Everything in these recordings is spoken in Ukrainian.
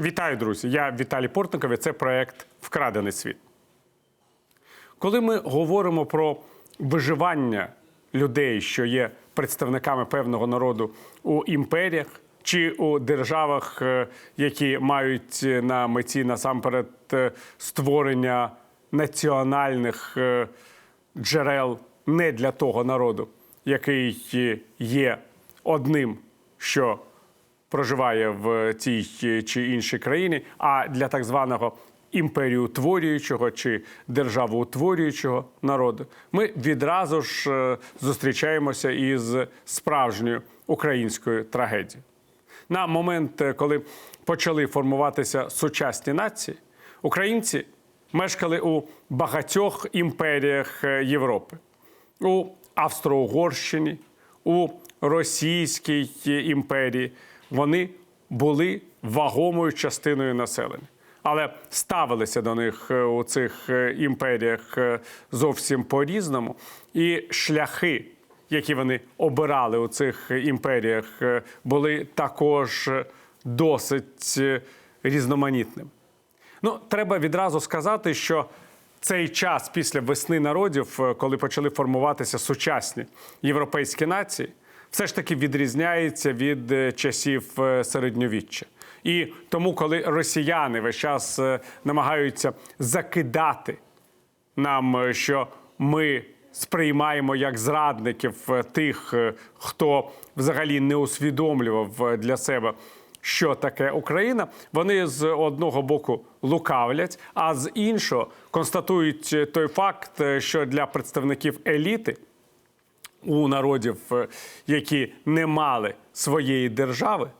Вітаю, друзі! Я Віталій Портников і це проект Вкрадений світ. Коли ми говоримо про виживання людей, що є представниками певного народу у імперіях чи у державах, е, які мають на меті насамперед е, створення національних е, джерел не для того народу, який е, є одним, що проживає в тій чи іншій країні, а для так званого імперіутворюючого чи державоутворюючого народу, ми відразу ж е, зустрічаємося із справжньою українською трагедією. На момент, е, коли почали формуватися сучасні нації, українці мешкали у багатьох імперіях е, Європи у Австро-Угорщині, у Російській імперії. Вони були вагомою частиною населення, але ставилися до них е, у цих е, імперіях е, зовсім по-різному. І шляхи, які вони обирали у цих імперіях, були також досить різноманітними. Ну, треба відразу сказати, що цей час після весни народів, коли почали формуватися сучасні європейські нації, все ж таки відрізняється від е, часів е, середньовіччя. І тому, коли росіяни весь час е, намагаються закидати нам, що ми сприймаємо як зрадників тих, хто взагалі не усвідомлював для себе, що таке Україна. Вони з одного боку лукавлять, а з іншого констатують той факт, що для представників еліти у народів, е, які не мали своєї держави,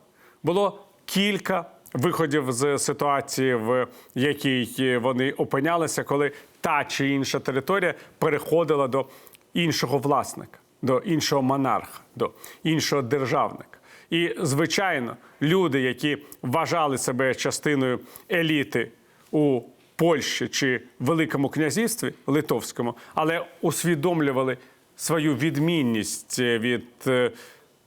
було кілька виходів з ситуації, в якій вони опинялися, коли та чи інша територія переходила до іншого власника, до іншого монарха, до іншого державника. І, звичайно, люди, які вважали себе частиною еліти у Польщі чи Великому князівстві Литовському, але усвідомлювали свою відмінність від, е,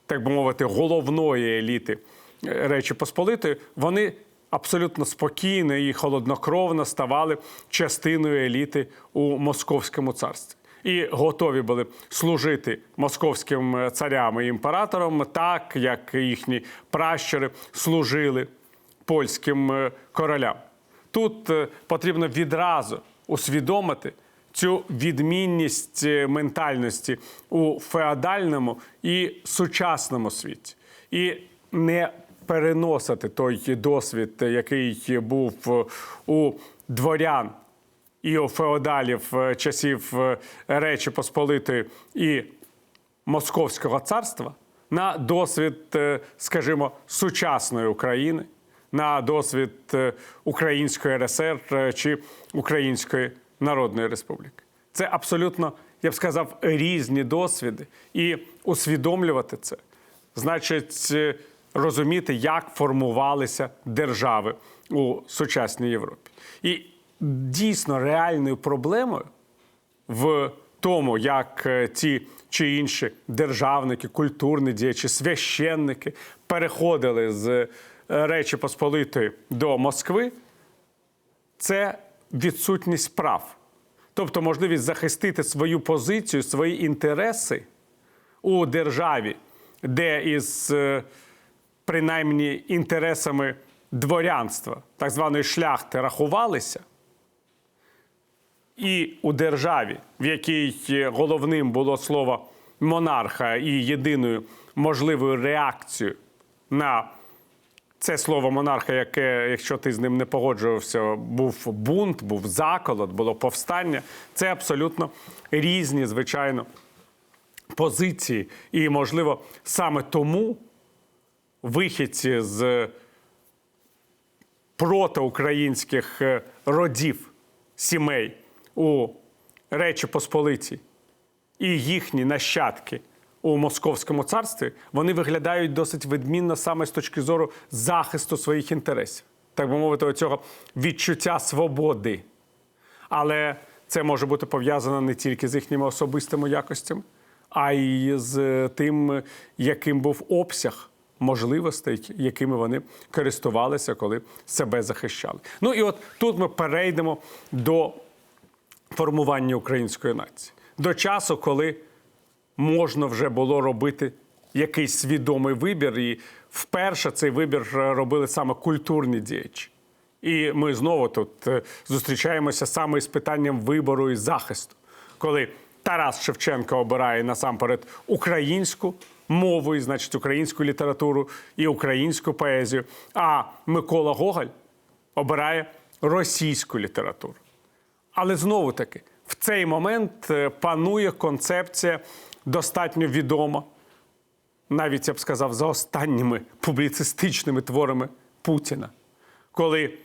так би мовити, головної еліти е, Речі Посполитої, вони абсолютно спокійно і холоднокровно ставали частиною еліти у Московському царстві. І готові були служити московським е, царям і імператорам, так як їхні пращури служили польським е, королям. Тут е, потрібно відразу усвідомити цю відмінність е, ментальності у феодальному і сучасному світі, і не переносити той досвід, який був е, у дворян і у феодалів е, часів Речі Посполитої і Московського царства на досвід, скажімо, сучасної України, на досвід Української РСР чи Української Народної Республіки. Це абсолютно, я б сказав, різні досвіди. І усвідомлювати це значить е, розуміти, як формувалися держави у сучасній Європі. І дійсно реальною проблемою в тому, як е, ті чи інші державники, культурні діячі, священники переходили з е, Речі Посполитої до Москви, це відсутність прав. Тобто можливість захистити свою позицію, свої інтереси у державі, де із е, принаймні інтересами дворянства, так званої шляхти, рахувалися. І у державі, в якій головним було слово монарха і єдиною можливою реакцією на це слово монарха, яке, якщо ти з ним не погоджувався, був бунт, був заколот, було повстання. Це абсолютно різні, звичайно, позиції. І, можливо, саме тому вихідці з протиукраїнських е, родів сімей у Речі Посполитій і їхні нащадки у Московському царстві, вони виглядають досить відмінно саме з точки зору захисту своїх інтересів, так би мовити, оцього відчуття свободи. Але це може бути пов'язано не тільки з їхніми особистими якостями, а й з тим, яким був обсяг можливостей, якими вони користувалися, коли себе захищали. Ну і от тут ми перейдемо до формування української нації, до часу, коли можна вже було робити якийсь свідомий вибір, і вперше цей вибір робили саме культурні діячі. І ми знову тут е, зустрічаємося саме з питанням вибору і захисту, коли Тарас Шевченко обирає насамперед українську мову, і значить українську літературу і українську поезію. А Микола Гоголь обирає російську літературу. Але знову таки, в цей момент е, панує концепція достатньо відома, навіть я б сказав, за останніми публіцистичними творами Путіна, коли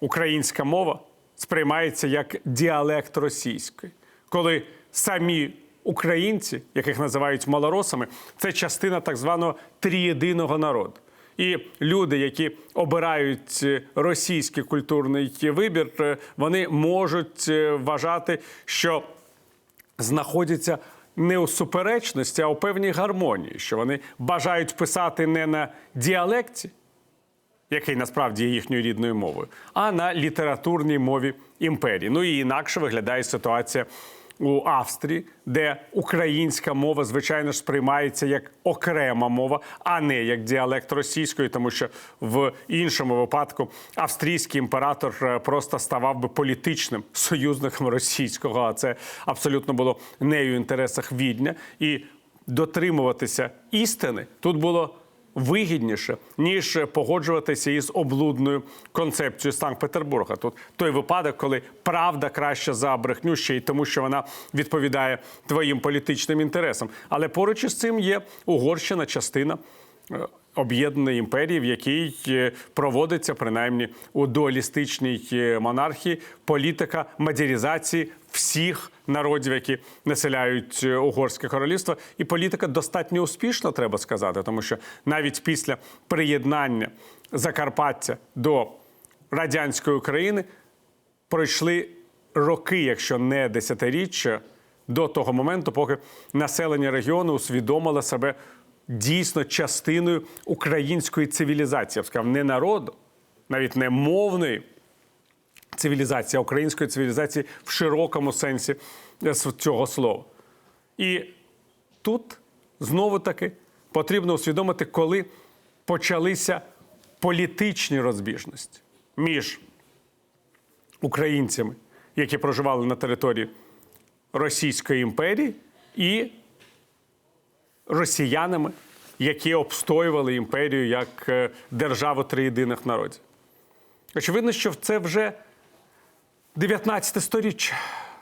українська мова сприймається як діалект російської, коли самі українці, яких називають малоросами, це частина так званого трієдиного народу. І люди, які обирають е, російський культурний вибір, е, вони можуть е, вважати, що знаходяться не у суперечності, а у певній гармонії, що вони бажають писати не на діалекті, який насправді є їхньою рідною мовою, а на літературній мові імперії. Ну і інакше виглядає ситуація у Австрії, де українська мова, звичайно ж, сприймається як окрема мова, а не як діалект російської, тому що в іншому випадку австрійський імператор е, просто ставав би політичним союзником російського, а це абсолютно було не у інтересах відня. І дотримуватися істини тут було вигідніше, ніж погоджуватися із облудною концепцією Санкт-Петербурга. Тут той випадок, коли правда краща за брехню, ще й тому, що вона відповідає твоїм політичним інтересам. Але поруч із цим є Угорщина, частина. Об'єднаної імперії, в якій е, проводиться принаймні у дуалістичній е, монархії політика мадярізації всіх народів, які населяють е, угорське королівство, і політика достатньо успішна, треба сказати, тому що навіть після приєднання Закарпаття до радянської України пройшли роки, якщо не десятиріччя, до того моменту, поки населення регіону усвідомило себе дійсно частиною української цивілізації. Я б сказав, не народу, навіть не мовної цивілізації, а української цивілізації в широкому сенсі е, цього слова. І тут знову таки потрібно усвідомити, коли почалися політичні розбіжності між українцями, які проживали на території Російської імперії, і росіянами, які обстоювали імперію як е, державу триєдиних народів. Очевидно, що це вже 19 сторіччя.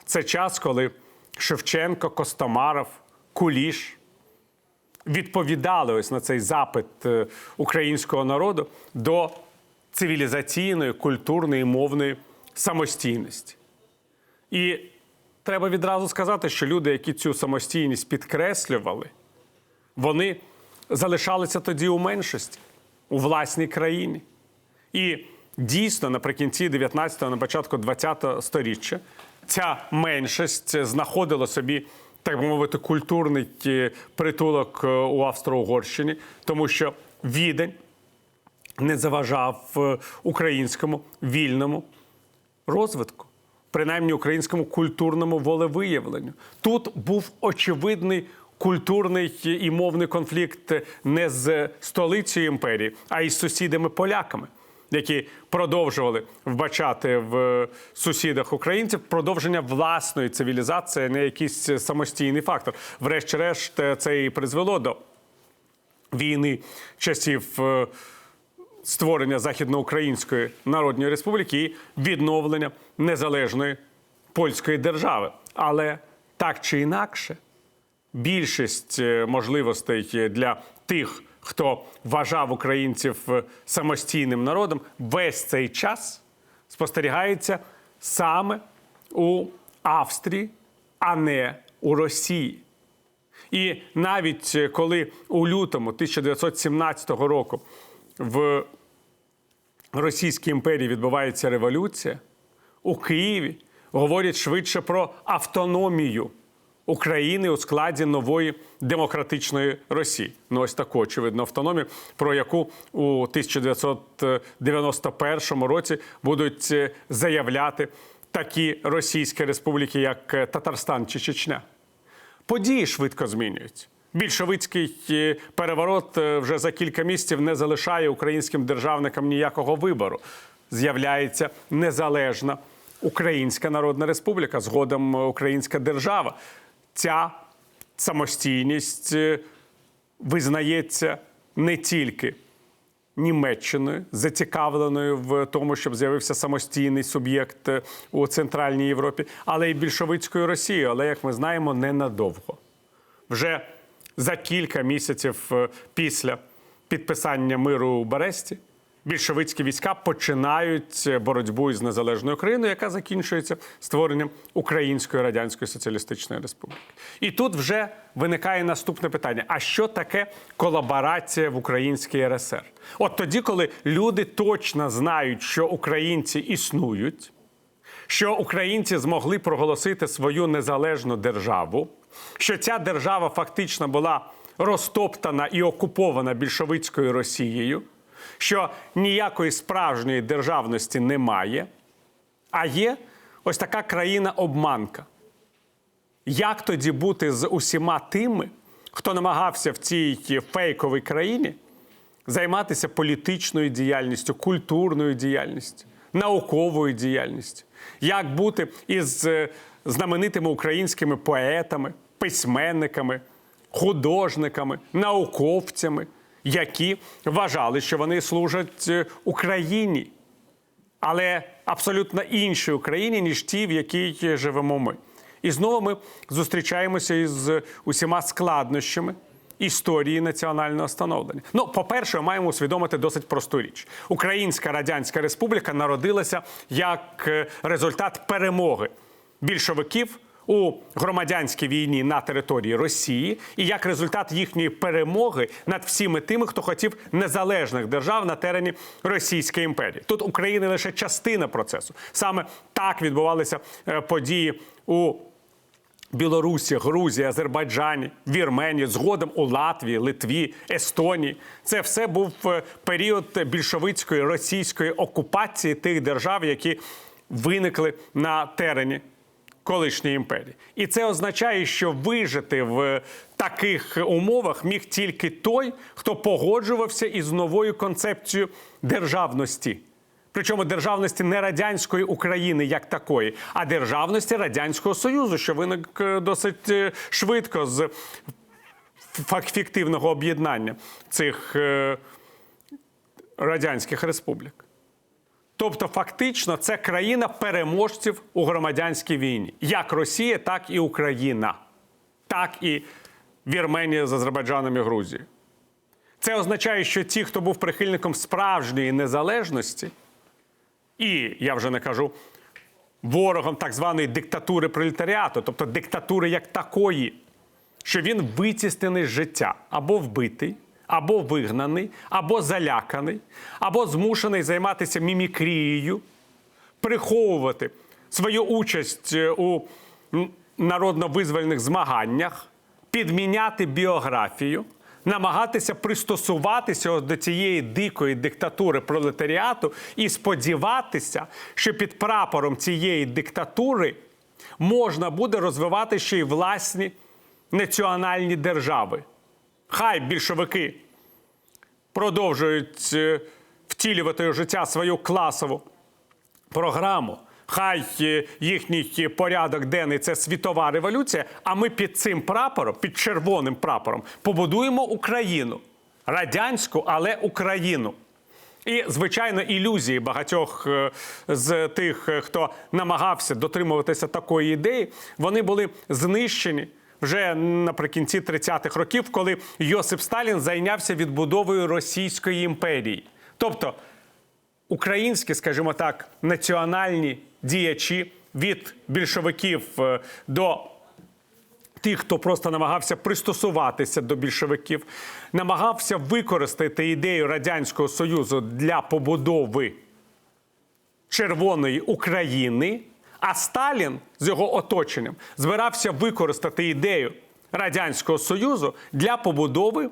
Це час, коли Шевченко, Костомаров, Куліш відповідали ось на цей запит е, українського народу до цивілізаційної, культурної, мовної самостійності. І треба відразу сказати, що люди, які цю самостійність підкреслювали, вони залишалися тоді у меншості у власній країні. І дійсно, наприкінці 19-го, на початку 20-го сторіччя, ця меншість знаходила собі, так би мовити, культурний е, притулок е, у Австро-Угорщині, тому що відень не заважав е, українському вільному розвитку, принаймні українському культурному волевиявленню. Тут був очевидний культурний і мовний конфлікт не з столицею імперії, а із сусідами поляками. Які продовжували вбачати в сусідах українців продовження власної цивілізації, не якийсь самостійний фактор. Врешті-решт, це і призвело до війни часів е, створення Західноукраїнської Народної Республіки і відновлення незалежної польської держави. Але так чи інакше, більшість е, можливостей для тих, хто вважав українців е, самостійним народом, весь цей час спостерігається саме у Австрії, а не у Росії. І навіть е, коли у лютому 1917 року в Російській імперії відбувається революція, у Києві говорять швидше про автономію України у складі нової демократичної Росії. Ну ось таку очевидно автономію, про яку у 1991 році будуть е, заявляти такі російські республіки, як е, Татарстан чи Чечня. Події швидко змінюються. Більшовицький е, переворот вже за кілька місяців не залишає українським державникам ніякого вибору. З'являється незалежна Українська Народна Республіка, згодом Українська держава. Ця самостійність е, визнається не тільки Німеччиною, зацікавленою в тому, щоб з'явився самостійний суб'єкт е, у Центральній Європі, але й більшовицькою Росією. Але, як ми знаємо, ненадовго. Вже за кілька місяців е, після підписання миру у Бересті більшовицькі війська починають боротьбу із незалежною Україною, яка закінчується створенням Української Радянської Соціалістичної Республіки. І тут вже виникає наступне питання: а що таке колаборація в Українській РСР? От тоді, коли люди точно знають, що українці існують, що українці змогли проголосити свою незалежну державу, що ця держава фактично була розтоптана і окупована більшовицькою Росією, що ніякої справжньої державності немає, а є ось така країна-обманка. Як тоді бути з усіма тими, хто намагався в цій фейковій країні займатися політичною діяльністю, культурною діяльністю, науковою діяльністю? Як бути із е, знаменитими українськими поетами, письменниками, художниками, науковцями, які вважали, що вони служать е, Україні, але абсолютно іншій Україні, ніж ті, в якій живемо ми. І знову ми зустрічаємося із усіма складнощами історії національного становлення. Ну, по-перше, маємо усвідомити досить просту річ: Українська Радянська Республіка народилася як е, результат перемоги більшовиків. У громадянській війні на території Росії і як результат їхньої перемоги над всіми тими, хто хотів незалежних держав на терені Російської імперії. Тут Україна лише частина процесу. Саме так відбувалися е, події у Білорусі, Грузії, Азербайджані, Вірменії, згодом у Латвії, Литві, Естонії. Це все був е, період більшовицької російської окупації тих держав, які виникли на терені колишньої імперії. І це означає, що вижити в таких умовах міг тільки той, хто погоджувався із новою концепцією державності. Причому державності не радянської України як такої, а державності Радянського Союзу, що виник е, досить е, швидко з фіктивного об'єднання цих е, радянських республік. Тобто, фактично, це країна переможців у громадянській війні, як Росія, так і Україна, так і Вірменія з Азербайджаном і Грузією. Це означає, що ті, хто був прихильником справжньої незалежності, і я вже не кажу ворогом так званої диктатури пролетаріату, тобто диктатури як такої, що він витіснений з життя або вбитий, або вигнаний, або заляканий, або змушений займатися мімікрією, приховувати свою участь е, у народно-визвольних змаганнях, підміняти біографію, намагатися пристосуватися до цієї дикої диктатури пролетаріату і сподіватися, що під прапором цієї диктатури можна буде розвивати ще й власні національні держави. Хай більшовики продовжують е, втілювати у життя свою класову програму. Хай е, їхній порядок денний це світова революція. А ми під цим прапором, під червоним прапором, побудуємо Україну радянську, але Україну. І, звичайно, ілюзії багатьох е, з тих, хто намагався дотримуватися такої ідеї, вони були знищені вже наприкінці 30-х років, коли Йосип Сталін зайнявся відбудовою Російської імперії. Тобто українські, скажімо так, національні діячі від більшовиків е, до тих, хто просто намагався пристосуватися до більшовиків, намагався використати ідею Радянського Союзу для побудови червоної України, А Сталін з його оточенням збирався використати ідею Радянського Союзу для побудови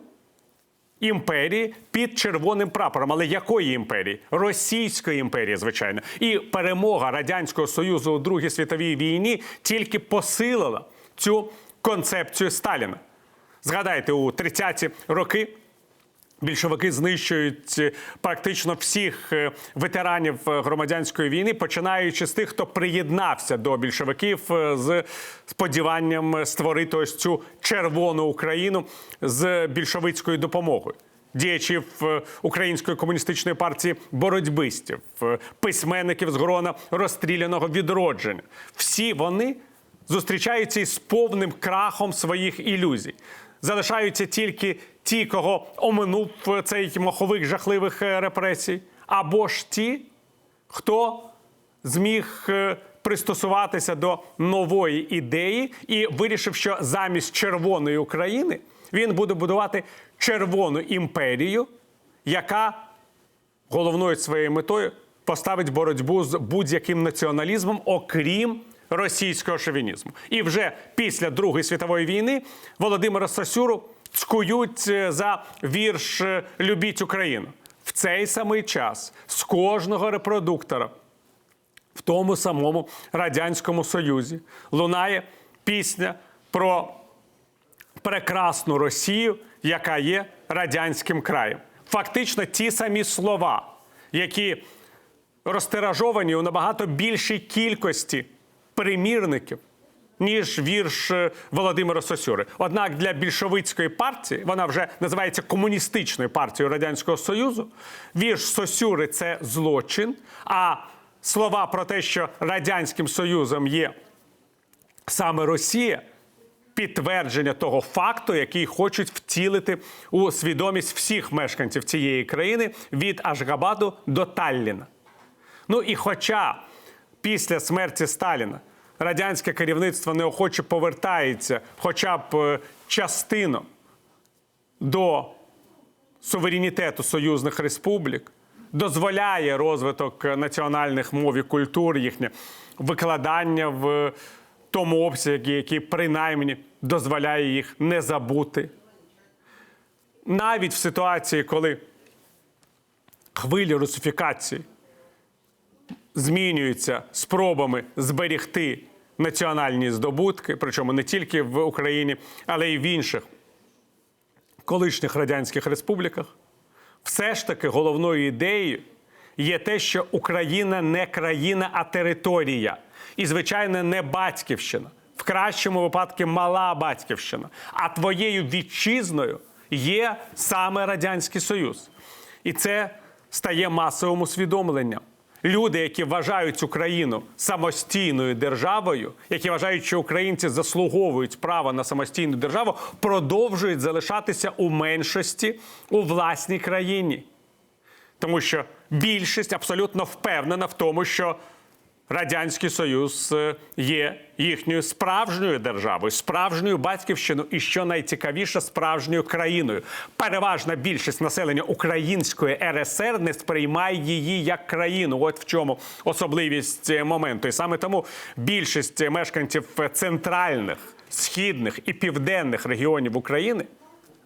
імперії під червоним прапором. Але якої імперії? Російської імперії, звичайно. І перемога Радянського Союзу у Другій світовій війні тільки посилила цю концепцію Сталіна. Згадайте, у 30-ті роки більшовики знищують е, практично всіх е, ветеранів е, громадянської війни, починаючи з тих, хто приєднався до більшовиків з сподіванням створити ось цю червону Україну з більшовицькою допомогою. Діячів Української комуністичної партії боротьбистів, письменників з грона розстріляного відродження. Всі вони зустрічаються із повним крахом своїх ілюзій. Залишаються тільки ті, кого оминув цей маховик жахливих е, репресій, або ж ті, хто зміг е, пристосуватися до нової ідеї і вирішив, що замість червоної України він буде будувати червону імперію, яка головною своєю метою поставить боротьбу з будь-яким націоналізмом, окрім російського шовінізму. І вже після Другої світової війни Володимира Сосюру цкують е, за вірш е, Любіть Україну. В цей самий час з кожного репродуктора в тому самому Радянському Союзі лунає пісня про прекрасну Росію, яка є радянським краєм. Фактично ті самі слова, які розтиражовані у набагато більшій кількості примірників, ніж вірш е, Володимира Сосюри. Однак для більшовицької партії, вона вже називається комуністичною партією Радянського Союзу, вірш Сосюри це злочин. А слова про те, що Радянським Союзом є саме Росія, підтвердження того факту, який хочуть втілити у свідомість всіх мешканців цієї країни від Ашгабаду до Талліна. Ну і хоча після смерті Сталіна радянське керівництво неохоче повертається хоча б е, частину до суверенітету союзних республік, дозволяє розвиток національних мов і культур, їхнє викладання в тому обсязі, який принаймні дозволяє їх не забути. Навіть в ситуації, коли хвилі русифікації змінюються спробами зберігти національні здобутки, причому не тільки в Україні, але й в інших колишніх радянських республіках, все ж таки головною ідеєю є те, що Україна не країна, а територія. І, звичайно, не батьківщина. В кращому випадку мала батьківщина. А твоєю вітчизною є саме Радянський Союз. І це стає масовим усвідомленням. Люди, які вважають Україну самостійною державою, які вважають, що українці заслуговують право на самостійну державу, продовжують залишатися у меншості у власній країні. Тому що більшість абсолютно впевнена в тому, що Радянський Союз е, є їхньою справжньою державою, справжньою батьківщиною і що найцікавіше, справжньою країною. Переважна більшість населення Української РСР не сприймає її як країну. От в чому особливість е, моменту. І саме тому більшість мешканців центральних, східних і південних регіонів України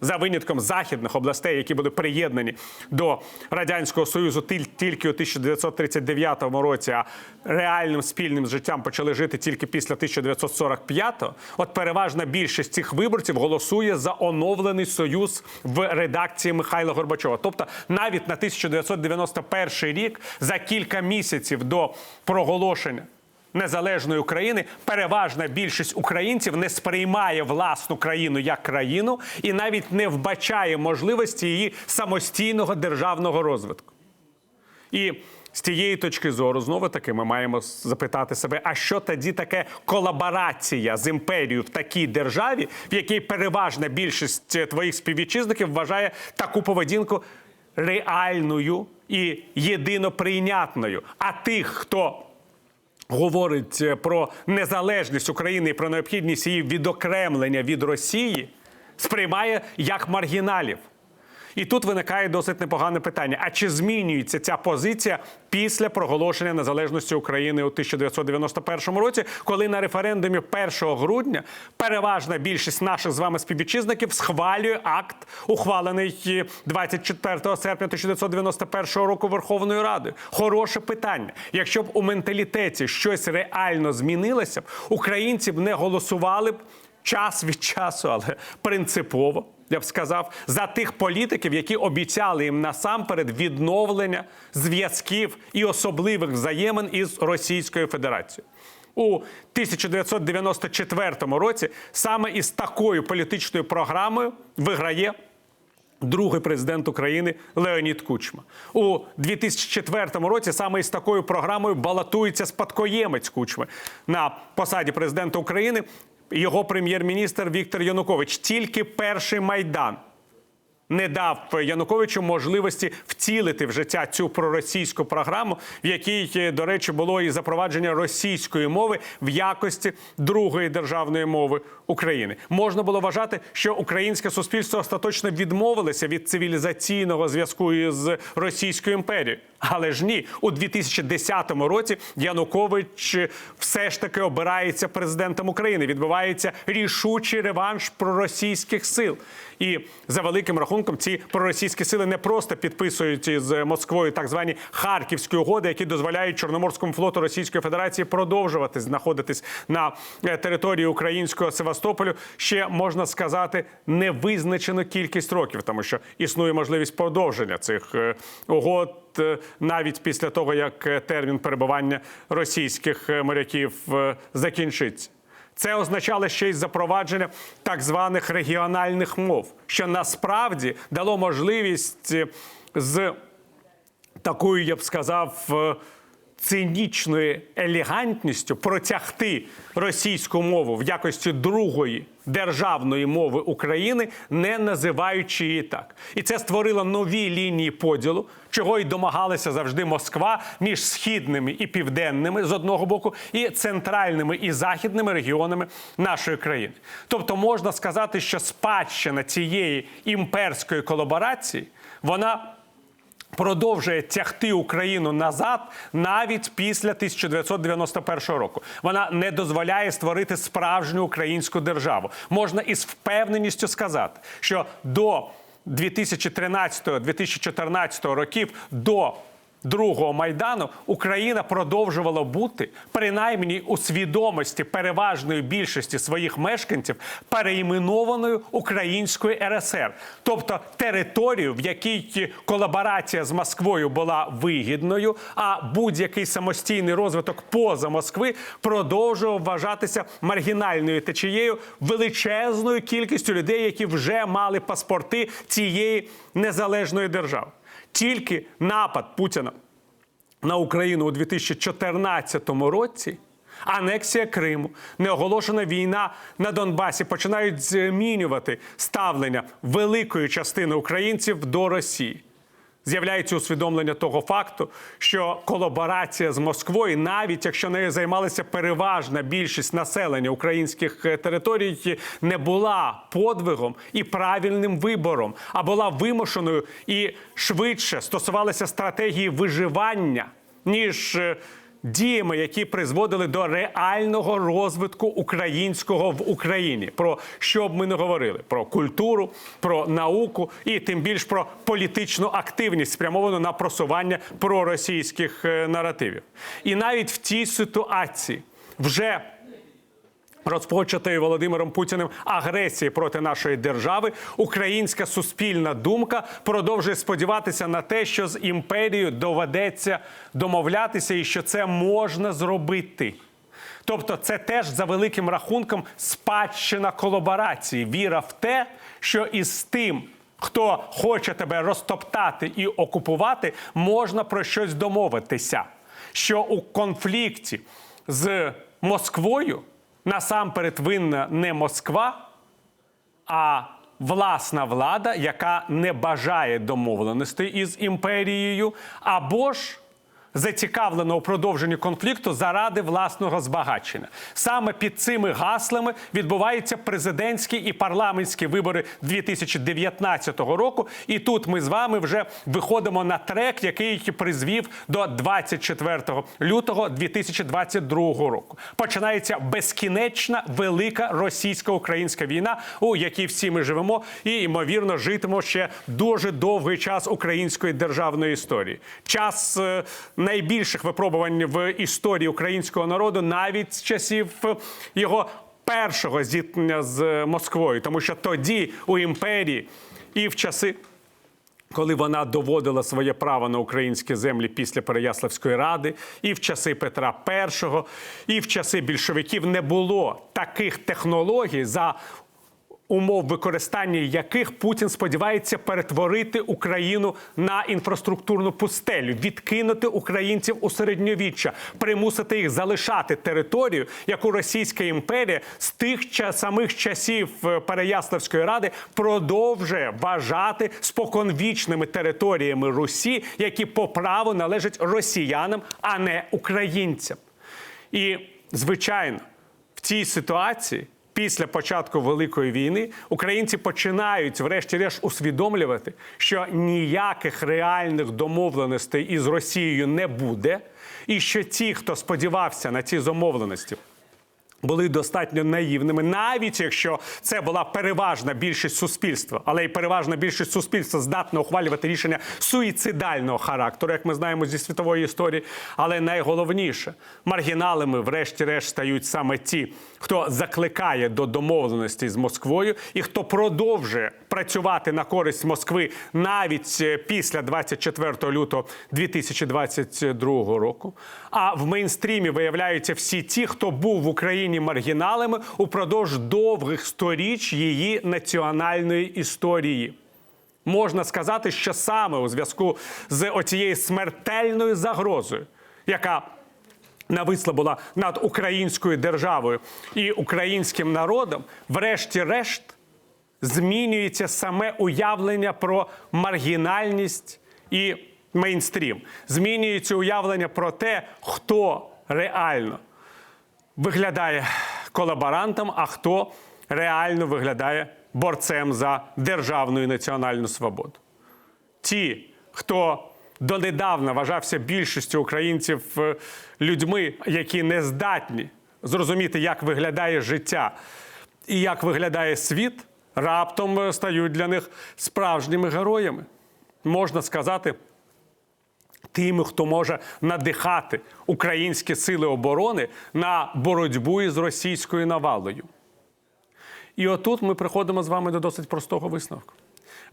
за винятком західних областей, які були приєднані до радянського союзу тільки у 1939 році, а реальним спільним життям почали жити тільки після 1945-го, От переважна більшість цих виборців голосує за оновлений союз в редакції Михайла Горбачова. Тобто, навіть на 1991 рік, за кілька місяців до проголошення незалежної України переважна більшість українців не сприймає власну країну як країну і навіть не вбачає можливості її самостійного державного розвитку. І з тієї точки зору, знову таки, ми маємо запитати себе: а що тоді таке колаборація з імперією в такій державі, в якій переважна більшість е, твоїх співвітчизників вважає таку поведінку реальною і єдиноприйнятною? А тих, хто говорить е, про незалежність України і про необхідність її відокремлення від Росії, сприймає як маргіналів. І тут виникає досить непогане питання: а чи змінюється ця позиція після проголошення незалежності України у 1991 році, коли на референдумі 1 грудня переважна більшість наших з вами співвітчизників схвалює акт, ухвалений 24 серпня 1991 року Верховною Радою? Хороше питання. Якщо б у менталітеті щось реально змінилося б, українці б не голосували б час від часу, але принципово. Я б сказав, за тих політиків, які обіцяли їм насамперед відновлення зв'язків і особливих взаємин із Російською Федерацією. У 1994 році саме із такою політичною програмою виграє другий президент України Леонід Кучма. У 2004 році саме із такою програмою балотується спадкоємець Кучми на посаді президента України. Його прем'єр-міністр Віктор Янукович. Тільки перший майдан не дав Януковичу можливості втілити в життя цю проросійську програму, в якій, до речі, було і запровадження російської мови в якості другої державної мови України. Можна було вважати, що українське суспільство остаточно відмовилося від цивілізаційного зв'язку із Російською імперією. Але ж ні, у 2010 році Янукович все ж таки обирається президентом України. Відбувається рішучий реванш проросійських сил. І за великим рахунком ці проросійські сили не просто підписують із Москвою так звані харківські угоди, які дозволяють Чорноморському флоту Російської Федерації продовжувати знаходитись на е, території українського Севастополю. Ще можна сказати невизначену кількість років, тому що існує можливість продовження цих е, угод. е, Навіть після того, як термін перебування російських моряків закінчиться. Це означало ще й запровадження так званих регіональних мов, що насправді дало можливість е, з такою, я б сказав, е, цинічною елегантністю протягти російську мову в якості другої державної мови України, не називаючи її так. І це створило нові лінії поділу, чого й домагалася завжди Москва між східними і південними з одного боку, і центральними і західними регіонами нашої країни. Тобто можна сказати, що спадщина цієї імперської колаборації вона продовжує тягти Україну назад навіть після 1991 року. Вона не дозволяє створити справжню українську державу. Можна із впевненістю сказати, що до 2013-2014 років до Другого майдану Україна продовжувала бути принаймні у свідомості переважної більшості своїх мешканців переіменованою Українською РСР, тобто територію, в якій колаборація з Москвою була вигідною, а будь-який самостійний розвиток поза Москви продовжував вважатися маргінальною течією величезною кількістю людей, які вже мали паспорти цієї незалежної держави. Тільки напад Путіна на Україну у 2014 році, анексія Криму, неоголошена війна на Донбасі починають змінювати ставлення великої частини українців до Росії. З'являється усвідомлення того факту, що колаборація з Москвою, навіть якщо нею займалася переважна більшість населення українських е, територій, не була подвигом і правильним вибором, а була вимушеною і швидше стосувалася стратегії виживання, ніж е, діями, які призводили до реального розвитку українського в Україні. Про що б ми не говорили: про культуру, про науку і тим більш про політичну активність, спрямовану на просування проросійських е, наративів. І навіть в цій ситуації вже розпочатої Володимиром Путіним агресії проти нашої держави, українська суспільна думка продовжує сподіватися на те, що з імперією доведеться домовлятися, і що це можна зробити. Тобто, це теж за великим рахунком спадщина колаборації, віра в те, що із тим. Хто хоче тебе розтоптати і окупувати, можна про щось домовитися. Що у конфлікті з Москвою насамперед винна не Москва, а власна влада, яка не бажає домовленостей із імперією, або ж зацікавлена у продовженні конфлікту заради власного збагачення. Саме під цими гаслами відбуваються президентські і парламентські вибори 2019 року. І тут ми з вами вже виходимо на трек, який призвів до 24 лютого 2022 року. Починається безкінечна велика російсько-українська війна, у якій всі ми живемо, і ймовірно житимо ще дуже довгий час української державної історії. Час е, найбільших випробувань в історії українського народу, навіть з часів його першого зіткнення з Москвою, тому що тоді у імперії і в часи. Коли вона доводила своє право на українські землі після Переяславської ради, і в часи Петра І, і в часи більшовиків не було таких технологій, за умов використання яких Путін сподівається перетворити Україну на інфраструктурну пустелю, відкинути українців у середньовіччя, примусити їх залишати територію, яку Російська імперія з тих самих часів е, Переяславської ради продовжує вважати споконвічними територіями Русі, які по праву належать росіянам, а не українцям. І звичайно, в цій ситуації. Після початку великої війни українці починають, врешті-решт, усвідомлювати, що ніяких реальних домовленостей із Росією не буде, і що ті, хто сподівався на ці домовленості, були достатньо наївними, навіть якщо це була переважна більшість суспільства, але й переважна більшість суспільства здатна ухвалювати рішення суїцидального характеру, як ми знаємо зі світової історії. Але найголовніше маргіналами, врешті-решт, стають саме ті, хто закликає до домовленості з Москвою і хто продовжує працювати на користь Москви навіть е, після 24 лютого 2022 року. А в мейнстрімі виявляються всі ті, хто був в Україні маргіналами упродовж довгих сторіч її національної історії. Можна сказати, що саме у зв'язку з оцією смертельною загрозою, яка нависла була над українською державою і українським народом, врешті-решт змінюється саме уявлення про маргінальність і мейнстрім. Змінюється уявлення про те, хто реально виглядає колаборантом, а хто реально виглядає борцем за державну і національну свободу. Ті, хто донедавна вважався більшістю українців е, людьми, які не здатні зрозуміти, як виглядає життя і як виглядає світ, раптом е, стають для них справжніми героями. Можна сказати, тими, хто може надихати українські сили оборони на боротьбу із російською навалою. І отут ми приходимо з вами до досить простого висновку.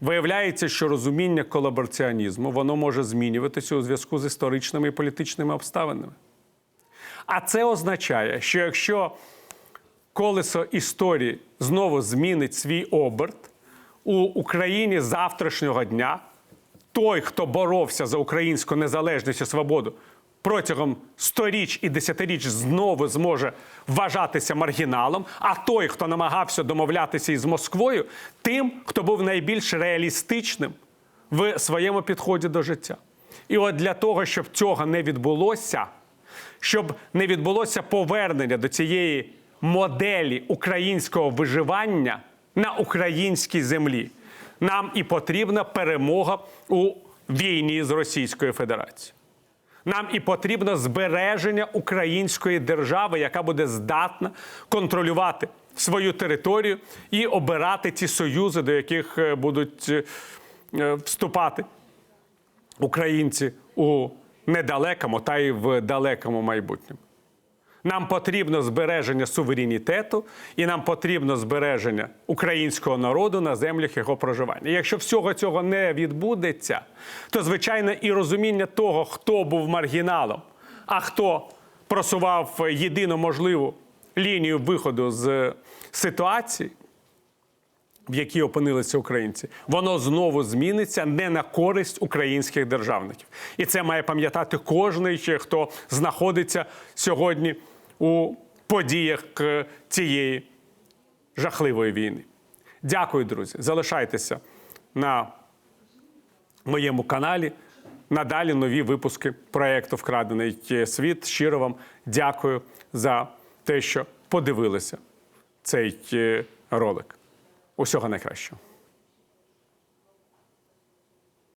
Виявляється, що розуміння колабораціонізму воно може змінюватися у зв'язку з історичними і політичними обставинами. А це означає, що якщо колесо історії знову змінить свій оберт у Україні завтрашнього дня, той, хто боровся за українську незалежність і свободу, протягом сторіч і десятиріч знову зможе вважатися маргіналом. А той, хто намагався домовлятися із Москвою, тим, хто був найбільш реалістичним в своєму підході до життя. І от для того, щоб цього не відбулося, щоб не відбулося повернення до цієї моделі українського виживання на українській землі, нам і потрібна перемога у війні з Російською Федерацією. Нам і потрібно збереження української держави, яка буде здатна контролювати свою територію і обирати ті союзи, до яких е, будуть е, вступати українці у недалекому та й в далекому майбутньому. Нам потрібно збереження суверенітету і нам потрібно збереження українського народу на землях його проживання. Якщо всього цього не відбудеться, то звичайно і розуміння того, хто був маргіналом, а хто просував єдину можливу лінію виходу з ситуації, в якій опинилися українці, воно знову зміниться не на користь українських державників. І це має пам'ятати кожний, хто знаходиться сьогодні у подіях цієї жахливої війни. Дякую, друзі. Залишайтеся на моєму каналі. надалі нові випуски проєкту Вкрадений світ. Щиро вам дякую за те, що подивилися цей е, ролик. Усього найкращого.